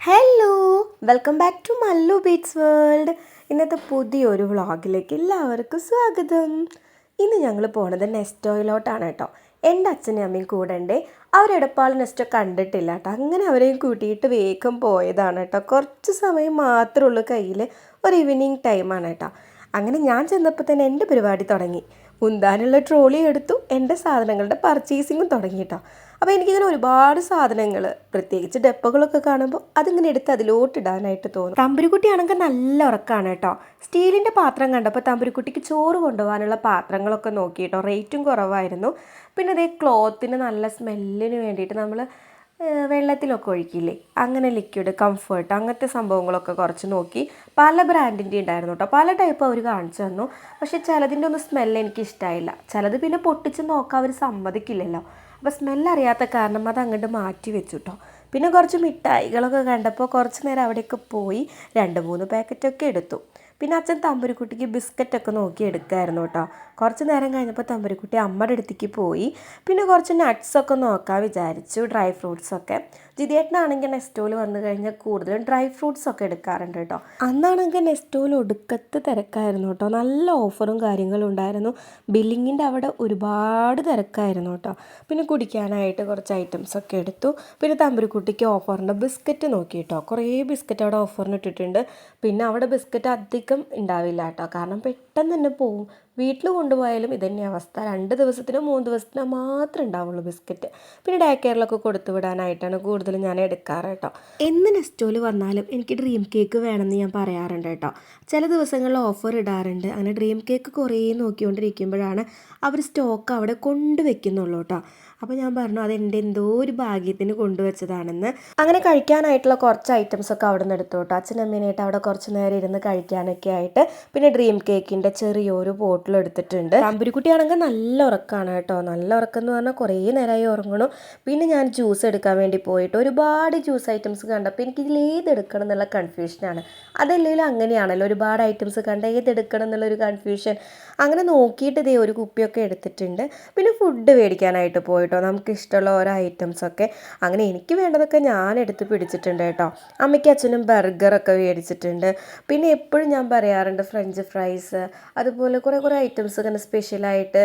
Hello welcome back to Mallu beats world ഇന്നത്തെ പുതിയൊരു വ്ളോഗിലേക്ക് എല്ലാവർക്കും സ്വാഗതം. ഇന്ന് ഞങ്ങൾ പോണത് നെസ്റ്റോയിലോട്ടാണ് കേട്ടോ. എന്റെ അച്ഛനും അമ്മയും കൂടെ ഉണ്ട്. അവരെടപ്പാൾ നെസ്റ്റോ കണ്ടിട്ടില്ല കേട്ടോ. അങ്ങനെ അവരെയും കൂട്ടിയിട്ട് വേഗം പോയതാണ് കേട്ടോ. കുറച്ച് സമയം മാത്രമേ ഉള്ളൂ കയ്യിൽ ഒരു ഈവനിങ് ടൈമാണ് കേട്ടോ. അങ്ങനെ ഞാൻ ചെന്നപ്പോൾ തന്നെ എന്റെ പരിപാടി തുടങ്ങി. മുന്താനുള്ള ട്രോളി എടുത്തു. എന്റെ സാധനങ്ങളുടെ പർച്ചേസിങ്ങും തുടങ്ങി കേട്ടോ. അപ്പോൾ എനിക്കിങ്ങനെ ഒരുപാട് സാധനങ്ങൾ പ്രത്യേകിച്ച് ഡെപ്പകളൊക്കെ കാണുമ്പോൾ അതിങ്ങനെ എടുത്ത് അതിലോട്ടിടാനായിട്ട് തോന്നും. തമ്പുരുക്കുട്ടിയാണെങ്കിൽ നല്ല ഉറക്കമാണ് കേട്ടോ. സ്റ്റീലിന്റെ പാത്രം കണ്ടപ്പോൾ തമ്പുരുക്കുട്ടിക്ക് ചോറ് കൊണ്ടുപോകാനുള്ള പാത്രങ്ങളൊക്കെ നോക്കി കേട്ടോ റേറ്റും കുറവായിരുന്നു. പിന്നെ അതേ ക്ലോത്തിന് നല്ല സ്മെല്ലിന് വേണ്ടിയിട്ട് നമ്മൾ വെള്ളത്തിലൊക്കെ ഒഴിക്കില്ലേ? അങ്ങനെ ലിക്വിഡ് കംഫേർട്ട് അങ്ങനത്തെ സംഭവങ്ങളൊക്കെ കുറച്ച് നോക്കി പല ബ്രാൻഡിന്റെ ഉണ്ടായിരുന്നു കേട്ടോ. പല ടൈപ്പ് അവർ കാണിച്ചു തന്നു. പക്ഷേ ചിലതിന്റെ ഒന്നും സ്മെല്ല് എനിക്ക് ഇഷ്ടമായില്ല ചിലത് പിന്നെ പൊട്ടിച്ച് നോക്കാൻ അവർ സമ്മതിക്കില്ലല്ലോ. അപ്പോൾ സ്മെല്ലറിയാത്ത കാരണം അത് അങ്ങോട്ട് മാറ്റി വെച്ചു കേട്ടോ പിന്നെ കുറച്ച് മിഠായികളൊക്കെ കണ്ടപ്പോൾ കുറച്ച് നേരം അവിടെയൊക്കെ പോയി രണ്ട് മൂന്ന് പാക്കറ്റൊക്കെ എടുത്തു. പിന്നെ അച്ഛൻ തമ്പുരിക്കുട്ടിക്ക് ബിസ്ക്കറ്റൊക്കെ നോക്കി എടുക്കായിരുന്നു കേട്ടോ. കുറച്ച് നേരം കഴിഞ്ഞപ്പോൾ തമ്പുരിക്കുട്ടി അമ്മയുടെ അടുത്തേക്ക് പോയി. പിന്നെ കുറച്ച് നട്ട്സൊക്കെ നോക്കാൻ വിചാരിച്ചു ഡ്രൈ ഫ്രൂട്ട്സൊക്കെ ജിതിയേട്ടനാണെങ്കിൽ നെസ്റ്റോയിൽ വന്നു കഴിഞ്ഞാൽ കൂടുതലും ഡ്രൈ ഫ്രൂട്ട്സ് ഒക്കെ എടുക്കാറുണ്ട് കേട്ടോ. അന്നാണെങ്കിൽ നെസ്റ്റോയിൽ ഒടുക്കത്ത് തിരക്കായിരുന്നു കേട്ടോ. നല്ല ഓഫറും കാര്യങ്ങളും ഉണ്ടായിരുന്നു. ബില്ലിങ്ങിന്റെ അവിടെ ഒരുപാട് തിരക്കായിരുന്നു കേട്ടോ. പിന്നെ കുടിക്കാനായിട്ട് കുറച്ച് ഐറ്റംസ് ഒക്കെ എടുത്തു. പിന്നെ തമ്പുരുക്കുട്ടിക്ക് ഓഫറിന്റെ ബിസ്ക്കറ്റ് നോക്കി കേട്ടോ. കുറേ ബിസ്ക്കറ്റ് അവിടെ ഓഫറിന് ഇട്ടിട്ടുണ്ട്. പിന്നെ അവിടെ ബിസ്ക്കറ്റ് അധികം ഉണ്ടാവില്ല കേട്ടോ. കാരണം തന്നെ പോവും. വീട്ടിൽ കൊണ്ടുപോയാലും ഇതന്നെ അവസ്ഥ. രണ്ട് ദിവസത്തിനോ മൂന്ന് ദിവസത്തിനോ മാത്രമേ ഉണ്ടാവുള്ളൂ ബിസ്ക്കറ്റ്. പിന്നെ ഡേ കെയറിലൊക്കെ കൊടുത്തു വിടാനായിട്ടാണ് കൂടുതലും ഞാൻ എടുക്കാറ് കേട്ടോ. എന്ന് നെസ്റ്റോൽ വന്നാലും എനിക്ക് ഡ്രീം കേക്ക് വേണമെന്ന് ഞാൻ പറയാറുണ്ട് കേട്ടോ. ചില ദിവസങ്ങളിൽ ഓഫർ ഇടാറുണ്ട്. അങ്ങനെ ഡ്രീം കേക്ക് കുറേ നോക്കിക്കൊണ്ടിരിക്കുമ്പോഴാണ് അവർ സ്റ്റോക്ക് അവിടെ കൊണ്ടുവയ്ക്കുന്നുള്ളൂ കേട്ടോ. അപ്പോൾ ഞാൻ പറഞ്ഞു അത് എന്റെ എന്തോ ഒരു ഭാഗ്യത്തിന് കൊണ്ടുവച്ചതാണെന്ന്. അങ്ങനെ കഴിക്കാനായിട്ടുള്ള കുറച്ച് ഐറ്റംസ് ഒക്കെ അവിടെ നിന്ന് എടുത്തു കേട്ടോ. അച്ഛനമ്മേനായിട്ട് അവിടെ കുറച്ച് നേരം ഇരുന്ന് കഴിക്കാനൊക്കെ ആയിട്ട് പിന്നെ ഡ്രീം കേക്കിന്റെ ചെറിയൊരു ബോട്ടിൽ എടുത്തിട്ടുണ്ട്. തമ്പുരിക്കുട്ടിയാണെങ്കിൽ നല്ല ഉറക്കമാണ് കേട്ടോ. നല്ല ഉറക്കം എന്ന് പറഞ്ഞാൽ കുറേ നേരമായി ഉറങ്ങണു. പിന്നെ ഞാൻ ജ്യൂസ് എടുക്കാൻ വേണ്ടി പോയിട്ട് ഒരുപാട് ജ്യൂസ് ഐറ്റംസ് കണ്ടപ്പോൾ എനിക്ക് ഇതിൽ ഏത് എടുക്കണം എന്നുള്ള കൺഫ്യൂഷനാണ് അതല്ലെങ്കിലും അങ്ങനെയാണല്ലോ. ഒരുപാട് ഐറ്റംസ് കണ്ട ഏത് എടുക്കണം എന്നുള്ളൊരു കൺഫ്യൂഷൻ അങ്ങനെ നോക്കിയിട്ട് ഇതേ ഒരു കുപ്പിയൊക്കെ എടുത്തിട്ടുണ്ട്. പിന്നെ ഫുഡ് മേടിക്കാനായിട്ട് പോയിട്ടോ നമുക്ക് ഇഷ്ടമുള്ള ഓരോ ഐറ്റംസൊക്കെ അങ്ങനെ എനിക്ക് വേണ്ടതൊക്കെ ഞാൻ എടുത്ത് പിടിച്ചിട്ടുണ്ട് കേട്ടോ. അമ്മയ്ക്ക് അച്ഛനും ബർഗറൊക്കെ മേടിച്ചിട്ടുണ്ട്. പിന്നെ എപ്പോഴും ഞാൻ പറയാറുണ്ട് ഫ്രഞ്ച് ഫ്രൈസ് അതുപോലെ കുറേ കുറേ ഐറ്റംസ് ഇങ്ങനെ സ്പെഷ്യലായിട്ട്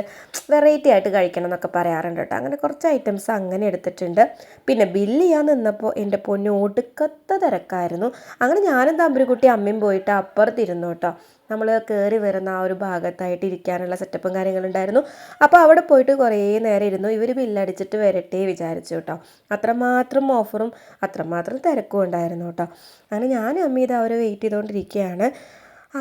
വെറൈറ്റി ആയിട്ട് കഴിക്കണം എന്നൊക്കെ പറയാറുണ്ട് കേട്ടോ. അങ്ങനെ കുറച്ച് ഐറ്റംസ് അങ്ങനെ എടുത്തിട്ടുണ്ട്. പിന്നെ ബില്ല് ചെയ്യാൻ നിന്നപ്പോൾ എന്റെ പൊന്നു ഒടുക്കത്തെ തിരക്കായിരുന്നു. അങ്ങനെ ഞാനും തമ്പുരുക്കുട്ടി അമ്മയും പോയിട്ട് അപ്പുറത്തിരുന്നു കേട്ടോ. നമ്മൾ കയറി വരുന്ന ആ ഒരു ഭാഗത്തായിട്ട് ഇരിക്കാനുള്ള സെറ്റപ്പും കാര്യങ്ങളും ഉണ്ടായിരുന്നു അപ്പോൾ അവിടെ പോയിട്ട് കുറേ നേരം ഇരുന്നു. ഇവർ ബില്ലടിച്ചിട്ട് വരട്ടെ വിചാരിച്ചു കേട്ടോ. അത്രമാത്രം ഓഫറും അത്രമാത്രം തിരക്കും ഉണ്ടായിരുന്നു കേട്ടോ. അങ്ങനെ ഞാൻ അമ്മ ഇത് അവരെ വെയിറ്റ് ചെയ്തുകൊണ്ടിരിക്കുകയാണ്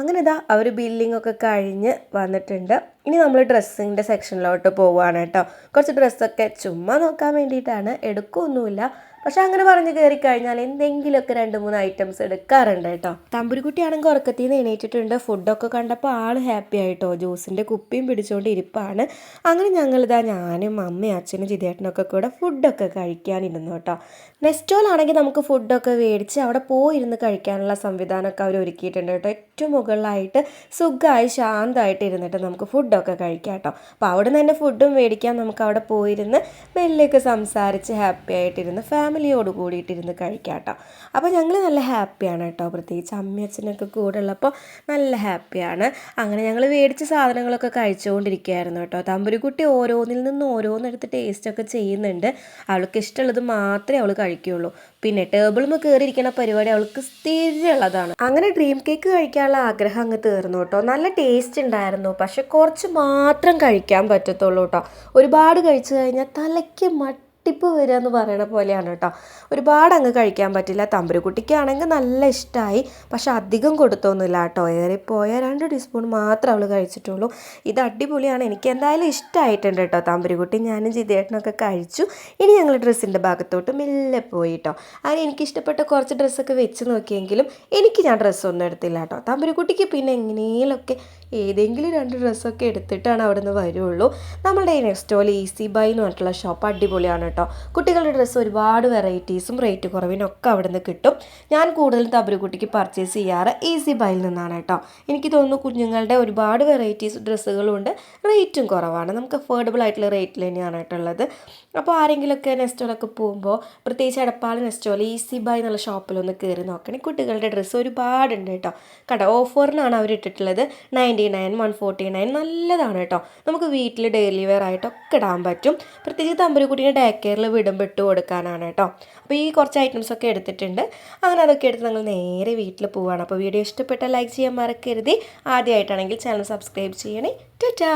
അങ്ങനെ ഇതാ അവർ ബില്ലിംഗ് ഒക്കെ കഴിഞ്ഞ് വന്നിട്ടുണ്ട്. ഇനി നമ്മൾ ഡ്രസ്സിന്റെ സെക്ഷനിലോട്ട് പോവുകയാണ് കേട്ടോ. കുറച്ച് ഡ്രസ്സൊക്കെ ചുമ്മാ നോക്കാൻ വേണ്ടിയിട്ടാണ്. എടുക്കുകയൊന്നുമില്ല പക്ഷെ അങ്ങനെ പറഞ്ഞ് കയറി കഴിഞ്ഞാൽ എന്തെങ്കിലുമൊക്കെ രണ്ട് മൂന്ന് ഐറ്റംസ് എടുക്കാറുണ്ട് കേട്ടോ. തമ്പുരിക്കുട്ടിയാണെങ്കിൽ ഉറക്കത്തിൽ നിന്ന് എണീറ്റിട്ടുണ്ട് ഫുഡൊക്കെ കണ്ടപ്പോൾ ആൾ ഹാപ്പി ആയിട്ടോ. ജ്യൂസിന്റെ കുപ്പിയും പിടിച്ചുകൊണ്ട് ഇരിപ്പാണ്. അങ്ങനെ ഞങ്ങളിതാ ഞാനും അമ്മയും അച്ഛനും ചിതേട്ടനൊക്കെ കൂടെ ഫുഡൊക്കെ കഴിക്കാനിരുന്നു കേട്ടോ. നെസ്റ്റോലാണെങ്കിൽ നമുക്ക് ഫുഡൊക്കെ മേടിച്ച് അവിടെ പോയിരുന്ന് കഴിക്കാനുള്ള സംവിധാനമൊക്കെ അവർ ഒരുക്കിയിട്ടുണ്ട് കേട്ടോ. ഏറ്റവും മുകളിലായിട്ട് സുഖമായി ശാന്തമായിട്ട് ഇരുന്നിട്ട് നമുക്ക് ഫുഡൊക്കെ കഴിക്കാം കേട്ടോ അപ്പോൾ അവിടെ നിന്ന് തന്നെ ഫുഡും മേടിക്കാൻ നമുക്ക് അവിടെ പോയിരുന്ന് മെല്ലൊക്കെ സംസാരിച്ച് ഹാപ്പി ആയിട്ടിരുന്ന് ഫാമിലിയോട് കൂടിയിട്ടിരുന്ന് കഴിക്കാം കേട്ടോ അപ്പോൾ ഞങ്ങൾ നല്ല ഹാപ്പിയാണ് കേട്ടോ. പ്രത്യേകിച്ച് അമ്മയച്ഛനൊക്കെ കൂടെ ഉള്ളപ്പോൾ നല്ല ഹാപ്പിയാണ് അങ്ങനെ ഞങ്ങൾ മേടിച്ച സാധനങ്ങളൊക്കെ കഴിച്ചുകൊണ്ടിരിക്കുകയായിരുന്നു കേട്ടോ. തമ്പുരുക്കുട്ടി ഓരോന്നിൽ നിന്ന് ഓരോന്നെടുത്ത് ടേസ്റ്റൊക്കെ ചെയ്യുന്നുണ്ട്. അവൾക്ക് ഇഷ്ടമുള്ളത് മാത്രമേ അവൾ കഴിക്കുകയുള്ളൂ. പിന്നെ ടേബിളുമ്പോൾ കയറിയിരിക്കുന്ന പരിപാടി അവൾക്ക് സ്ഥിരമുള്ളതാണ്. അങ്ങനെ ഡ്രീം കേക്ക് കഴിക്കാനുള്ള ആഗ്രഹം അങ്ങ് തീർന്നു കേട്ടോ. നല്ല ടേസ്റ്റ് ഉണ്ടായിരുന്നു. പക്ഷെ കുറച്ച് മാത്രം കഴിക്കാൻ പറ്റത്തുള്ളൂ കേട്ടോ. ഒരുപാട് കഴിച്ചു കഴിഞ്ഞാൽ തലയ്ക്ക് മട്ടിപ്പ് വരിക എന്ന് പറയണ പോലെയാണ് കേട്ടോ. ഒരുപാട് അങ്ങ് കഴിക്കാൻ പറ്റില്ല. തമ്പുരുക്കുട്ടിക്കാണെങ്കിൽ നല്ല ഇഷ്ടമായി പക്ഷെ അധികം കൊടുത്തൊന്നുമില്ല കേട്ടോ. ഏറിപ്പോയ രണ്ട് ടീസ്പൂൺ മാത്രം അവൾ കഴിച്ചിട്ടുള്ളൂ. ഇത് അടിപൊളിയാണ്. എനിക്ക് എന്തായാലും ഇഷ്ടമായിട്ടുണ്ട് കേട്ടോ. തമ്പുരുക്കുട്ടി ഞാനും ജിതേട്ടനൊക്കെ കഴിച്ചു. ഇനി ഞങ്ങൾ ഡ്രസ്സിന്റെ ഭാഗത്തോട്ട് മെല്ലെ പോയി കേട്ടോ. അങ്ങനെ എനിക്ക് ഇഷ്ടപ്പെട്ട കുറച്ച് ഡ്രസ്സൊക്കെ വെച്ച് നോക്കിയെങ്കിലും എനിക്ക് ഞാൻ ഡ്രസ്സൊന്നും എടുത്തില്ല കേട്ടോ. തമ്പുരുക്കുട്ടിക്ക് പിന്നെ എങ്ങനെയൊക്കെ ഏതെങ്കിലും രണ്ട് ഡ്രസ്സൊക്കെ എടുത്തിട്ടാണ് അവിടെ നിന്ന് വരുള്ളൂ. നമ്മളുടെ ഈ നെക്സ്റ്റോയിൽ ഈസി ബൈ എന്ന് പറഞ്ഞിട്ടുള്ള ഷോപ്പ് അടിപൊളിയാണ് കേട്ടോ കുട്ടികളുടെ ഡ്രസ്സ് ഒരുപാട് വെറൈറ്റീസും റേറ്റ് കുറവിനൊക്കെ അവിടെ നിന്ന് കിട്ടും. ഞാൻ കൂടുതലും തബരുകുട്ടിക്ക് പർച്ചേസ് ചെയ്യാറ് ഈസി ബൈയിൽ നിന്നാണ് കേട്ടോ എനിക്ക് തോന്നുന്നു കുഞ്ഞുങ്ങളുടെ ഒരുപാട് വെറൈറ്റീസ് ഡ്രസ്സുകളുണ്ട് റേറ്റും കുറവാണ്. നമുക്ക് അഫോർഡബിൾ ആയിട്ടുള്ള റേറ്റിൽ തന്നെയാണ് കേട്ടുള്ളത് അപ്പോൾ ആരെങ്കിലുമൊക്കെ നെസ്റ്റോലൊക്കെ പോകുമ്പോൾ പ്രത്യേകിച്ച് എടപ്പാൾ നെസ്റ്റോൽ ഈസി ബൈ എന്നുള്ള ഷോപ്പിലൊന്ന് കയറി നോക്കണേ. കുട്ടികളുടെ ഡ്രസ്സ് ഒരുപാടുണ്ട് കേട്ടോ കണ്ടോ ഓഫറിനാണ് അവർ ഇട്ടിട്ടുള്ളത്. Ninety nine one forty nine നല്ലതാണ് കേട്ടോ. നമുക്ക് വീട്ടിൽ ഡെയിലി വെയർ ആയിട്ടൊക്കെ ഇടാൻ പറ്റും. പ്രത്യേകിച്ച് തമ്പുരുക്കുട്ടീനെ ഡേ കെയറിൽ വിടുമ്പോൾ ഇട്ട് കൊടുക്കാനാണ് കേട്ടോ. അപ്പോൾ ഈ കുറച്ച് ഐറ്റംസ് ഒക്കെ എടുത്തിട്ടുണ്ട്. അങ്ങനെ അതൊക്കെ എടുത്ത് നിങ്ങൾ നേരെ വീട്ടിൽ പോവുകയാണ് അപ്പോൾ വീഡിയോ ഇഷ്ടപ്പെട്ട ലൈക്ക് ചെയ്യാൻ മറക്കരുത്. ആദ്യമായിട്ടാണെങ്കിൽ ചാനൽ സബ്സ്ക്രൈബ് ചെയ്യണേ. ടാ